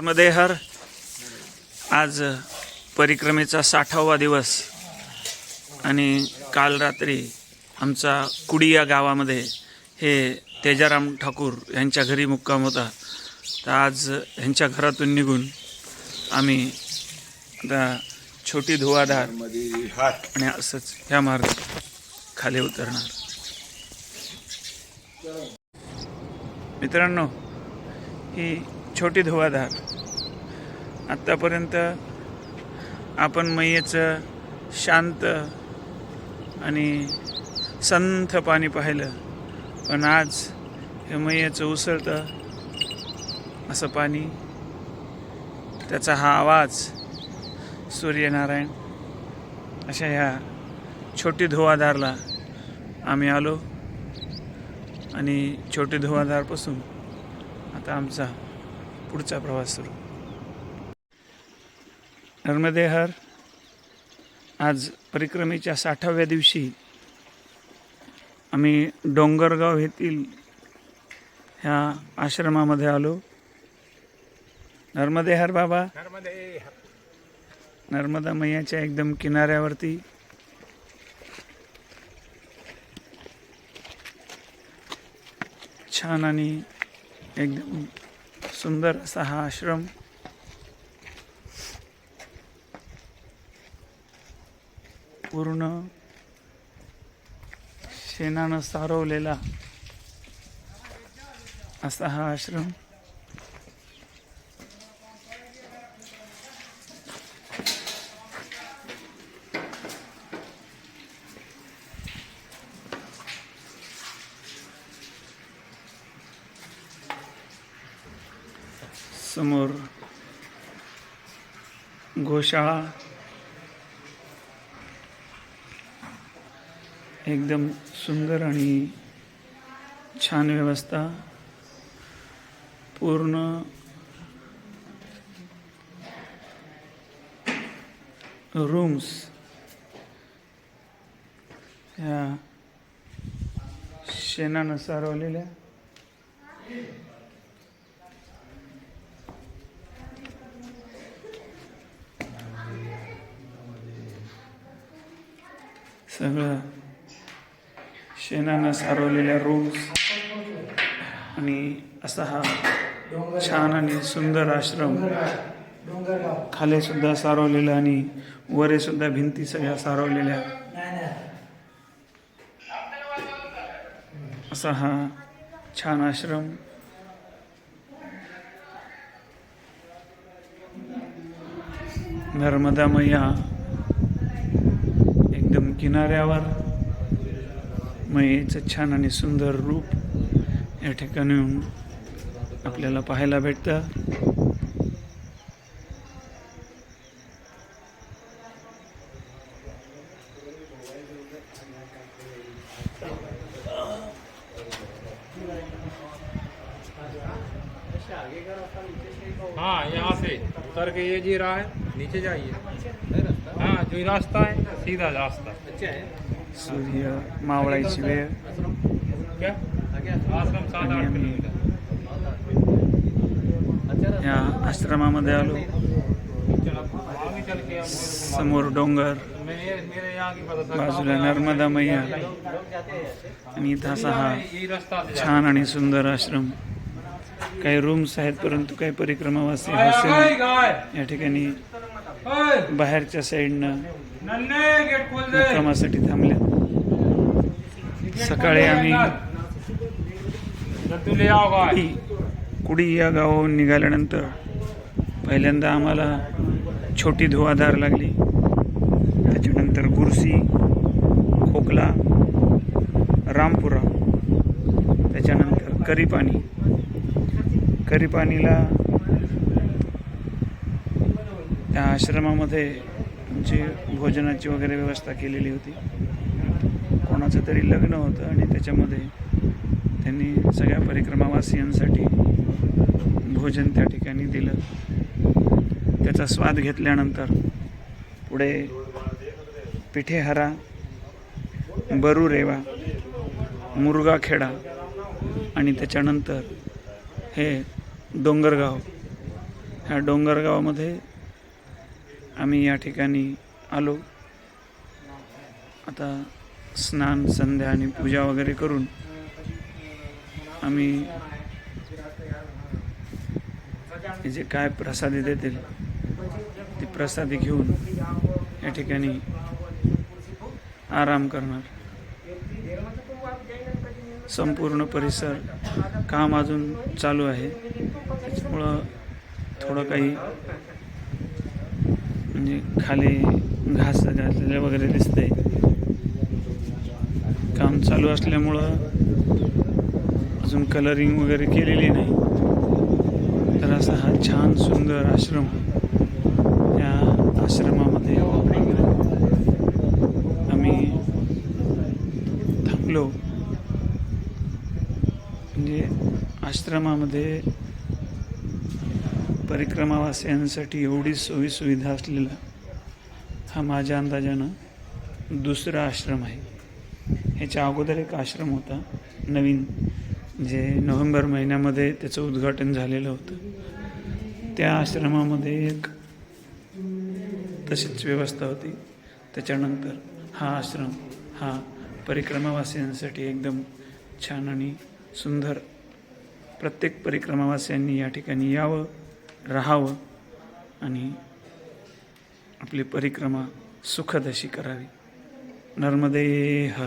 नर्मदेहर आज परिक्रमेचा साठावा दिवस आणि काल रात्री आमचा कुडी या गावामध्ये हे तेजाराम ठाकूर यांच्या घरी मुक्काम होता. तर आज ह्यांच्या घरातून निघून आम्ही आता छोटी धुवाधार आणि असंच ह्या मार्ग खाली उतरणार. मित्रांनो ही छोटी धुवाधार आत्तापर्यंत आपण मैयेचं शांत आणि संथ पाणी पाहिलं पण आज हे मैयेचं उसळतं असं पाणी. त्याचा हा आवाज सूर्यनारायण अशा ह्या छोटी धुवाधारला आम्ही आलो आणि छोटी धुवाधारपासून आता आमचा पुढचा प्रवास सुरू. नर्मदेहर आज परिक्रमेच्या साठाव्या दिवशी आम्ही डोंगरगाव येथील ह्या आश्रमामध्ये आलो. नर्मदेहर बाबा. नर्मदा मैयाच्या एकदम किनाऱ्यावरती. छान आणि एकदम सुंदर असा हा आश्रम. पूर्ण शेणानं सारवलेला असा हा आश्रम. समोर गोशाळा एकदम सुंदर आणि छान व्यवस्था. पूर्ण. रूम्स. ह्या शेणानं सारवलेल्या. सगळं शेणानं सारवलेल्या रोज आणि असा हा छान आणि सुंदर आश्रम. खाली सुद्धा सारवलेला आणि वरे सुद्धा भिंती सगळ्या सारवलेल्या. असा हा छान आश्रम. नर्मदा मैया एकदम किनाऱ्यावर. मयेचं छान आणि सुंदर रूप या ठिकाणी आपल्याला पाहायला भेटतं. हाँ यहाँ से उतर के ये जी रहा है नीचे जाइए। हाँ जो रास्ता है सीधा रास्ता। अच्छा है सूर्य मावळायची वेळ. या आश्रमामध्ये आलो. समोर डोंगर. बाजूला नर्मदा मैया. आणि इथं असा हा छान आणि सुंदर आश्रम. काही रूम्स आहेत परंतु काही परिक्रमावासी या ठिकाणी बाहेरच्या साईडनं मुक्कामासाठी थांबल्या. सकाळी आम्ही कुडी या गावाहून निघाल्यानंतर पहिल्यांदा आम्हाला छोटी धुवाधार लागली. त्याच्यानंतर गुरसी खोकला रामपुरा त्याच्यानंतर करीपाणी. करीपाणीला त्या आश्रमामध्ये तुमची भोजनाची वगैरे व्यवस्था केलेली होती. कोणाचं तरी लग्न होतं आणि त्याच्यामध्ये त्यांनी सगळ्या परिक्रमावासियांसाठी भोजन त्या ठिकाणी दिलं. त्याचा स्वाद घेतल्यानंतर पुढे पिठेहरा बरुरेवा मुरगाखेडा आणि त्याच्यानंतर हे डोंगरगाव. ह्या डोंगरगावामध्ये आम्ही या ठिकाणी आलो. आता स्नान संध्या आणि पूजा वगैरे करून आम्ही जे काय प्रसादी देतील ती प्रसादी घेऊन या ठिकाणी आराम करणार. संपूर्ण परिसर काम अजून चालू आहे. त्याच्यामुळं थोडं काही म्हणजे खाली घास घातलेले वगैरे दिसते. काम चालू असल्यामुळं अजून कलरिंग वगैरे केलेली नाही. तर असा हा छान सुंदर आश्रम या आश्रमामध्ये आम्ही थांबलो. म्हणजे आश्रमामध्ये परिक्रमावासियांसाठी एवढी सोयीसुविधा असलेला हा माझ्या अंदाजानं दुसरा आश्रम आहे. ह्याच्या अगोदर एक आश्रम होता नवीन जे नोव्हेंबर महिन्यामध्ये त्याचं उद्घाटन झालेलं होतं. त्या आश्रमामध्ये एक तशीच व्यवस्था होती. त्याच्यानंतर हा आश्रम हा परिक्रमावासियांसाठी एकदम छान आणि सुंदर प्रत्येक परिक्रमावासियांनी या ठिकाणी यावं. राहावं आणि आपली परिक्रमा सुखद अशी करावी. नर्मदे हर.